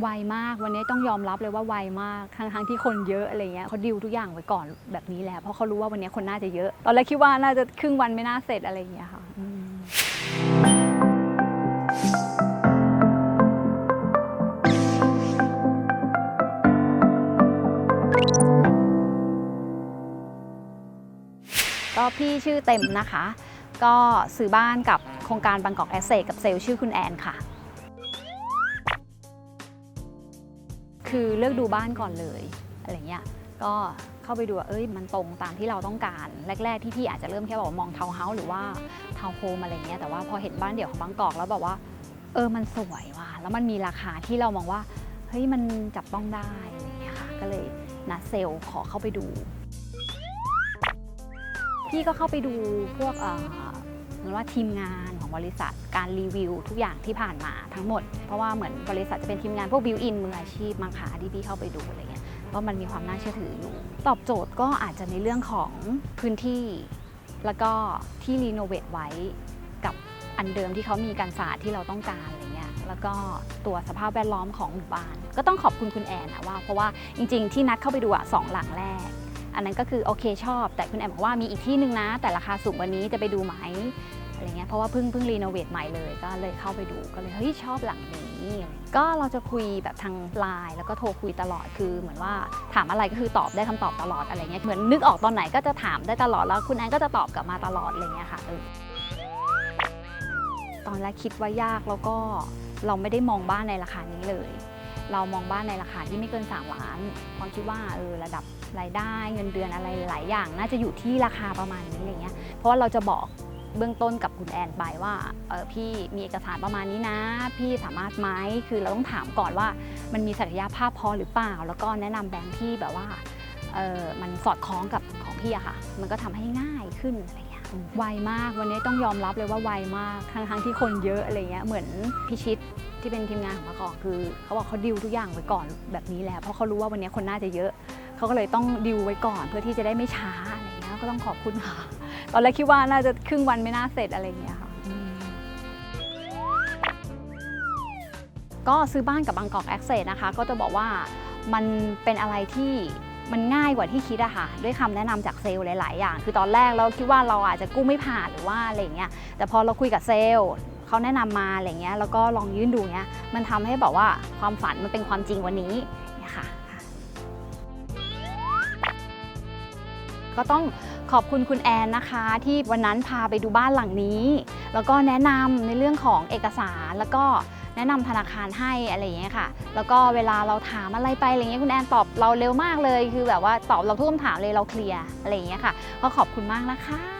ไวมากวันนี้ต้องยอมรับเลยว่าไวมากทั้งทั้งที่คนเยอะอะไรเงี้ยเขาดิวทุกอย่างไว้ก่อนแบบนี้แหละเพราะเขารู้ว่าวันนี้คนน่าจะเยอะ ตอนแรกคิดว่าน่าจะครึ่งวันไม่น่าเสร็จอะไรเงี้ยค่ะก็พี่ชื่อเต็มนะคะ ก็ซื้อบ้านกับโครงการบางกอกแอสเซทกับเซลล์ชื่อคุณแอนค่ะ คือเลือกดูบ้านก่อนเลยอะไรเงี้ยก็เข้าไปดูว่าเอ้ยมันตรงตามที่เราต้องการ แรก ๆ ที่พี่อาจจะเริ่มแค่บอกว่ามองทาวน์เฮาส์หรือว่าทาวน์โฮมอะไรเงี้ยแต่ว่าพอเห็นบ้านเดี่ยวของบางกอกแล้วแบบว่า เออมันสวยว่ะแล้วมันมีราคาที่เรามองว่าเฮ้ยมันจับต้องได้อะไรเงี้ยค่ะก็เลยนัดเซลขอเข้าไปดู พี่ก็เข้าไปดูพวกเอ่อเหมือนว่าทีมงาน บริษัท การรีวิวทุกอย่างที่ผ่านมาทั้งหมด เพราะว่าเหมือนบริษัทจะเป็นทีมงานพวกบิวอินมืออาชีพมังคะที่พี่เข้าไปดูอะไรเงี้ยก็มันมีความน่าเชื่อถืออยู่ ตอบโจทย์ก็อาจจะในเรื่องของพื้นที่ แล้วก็ที่รีโนเวทไว้กับอันเดิมที่เขามีการสะอาดที่เราต้องการอะไรเงี้ยแล้วก็ตัวสภาพแวดล้อมของหมู่บ้าน ก็ต้องขอบคุณคุณแอนนะว่า เพราะว่าจริง ๆ ที่นัดเข้าไปดูอะสองหลังแรกอันนั้นก็คือโอเคชอบ แต่คุณแอมบอกว่ามีอีกที่หนึ่งนะ แต่ราคาสูงกว่านี้จะไปดูไหม อะไรเงี้ยเพราะว่าเพิ่งเพิ่งรีโนเวทใหม่เลยก็เลยเข้าไปดูก็เลยเฮ้ยชอบหลังนี้ ก็เราจะคุยแบบทางไลน์แล้วก็โทรคุยตลอดคือ เหมือนว่าถามอะไรก็คือตอบได้คำตอบตลอดอะไรเงี้ยเหมือนนึกออกตอนไหนก็จะถามได้ตลอดแล้วคุณแอนก็จะตอบกลับมาตลอดอะไรเงี้ยค่ะเออตอนแรกคิดว่ายากแล้วก็เราไม่ได้มองบ้านในราคานี้เลย เรามองบ้านในราคาที่ไม่เกิน 3 ล้านความคิดว่าเออระดับรายได้เงินเดือนอะไรหลายอย่าง น่าจะอยู่ที่ราคาประมาณนี้อะไรเงี้ยเพราะว่าเราจะบอก เบื้องต้นกับคุณแอนไปว่าเออพี่มีเอกสารประมาณนี้นะ พี่สามารถไหมคือเราต้องถามก่อนว่ามันมีศักยภาพพอหรือเปล่า แล้วก็แนะนำแบงค์ที่แบบว่าเออมันสอดคล้องกับของพี่อะค่ะ มันก็ทำให้ง่ายขึ้นอะไรเงี้ยไวมากวันนี้ต้องยอมรับเลยว่าไวมากทั้งทั้งที่คนเยอะอะไรเงี้ยเหมือนพิชิตที่เป็นทีมงานของมะกอกคือเขาบอกเขาดิวทุกอย่างไว้ก่อนแบบนี้แล้วเพราะเขารู้ว่าวันนี้คนน่าจะเยอะเขาก็เลยต้องดิวไว้ก่อนเพื่อที่จะได้ไม่ช้าอะไรเงี้ย ก็ต้องขอบคุณค่ะ ตอนแรกคิดว่าน่าจะครึ่งวันไม่น่าเสร็จอะไรอย่างเงี้ยค่ะ ก็ซื้อบ้านกับบางกอกแอคเซสนะคะ ก็จะบอกว่ามันเป็นอะไรที่มันง่ายกว่าที่คิดอะค่ะ ด้วยคำแนะนำจากเซลล์หลาย ๆ อย่าง คือตอนแรกเราคิดว่าเราอาจจะกู้ไม่ผ่านหรือว่าอะไรเงี้ย แต่พอเราคุยกับเซลล์เขาแนะนำมาอะไรเงี้ย แล้วก็ลองยื่นดูเงี้ย มันทำให้แบบว่าความฝันมันเป็นความจริงวันนี้ ก็ต้องขอบคุณคุณแอนนะคะ ที่วันนั้นพาไปดูบ้านหลังนี้ แล้วก็แนะนำในเรื่องของเอกสารแล้วก็แนะนำธนาคารให้อะไรอย่างเงี้ยค่ะ แล้วก็เวลาเราถามอะไรไปอะไรเงี้ยคุณแอนตอบเราเร็วมากเลย คือแบบว่าตอบเราทุกคำถามเลยเราเคลียร์อะไรอย่างเงี้ยค่ะ ก็ขอบคุณมากนะคะ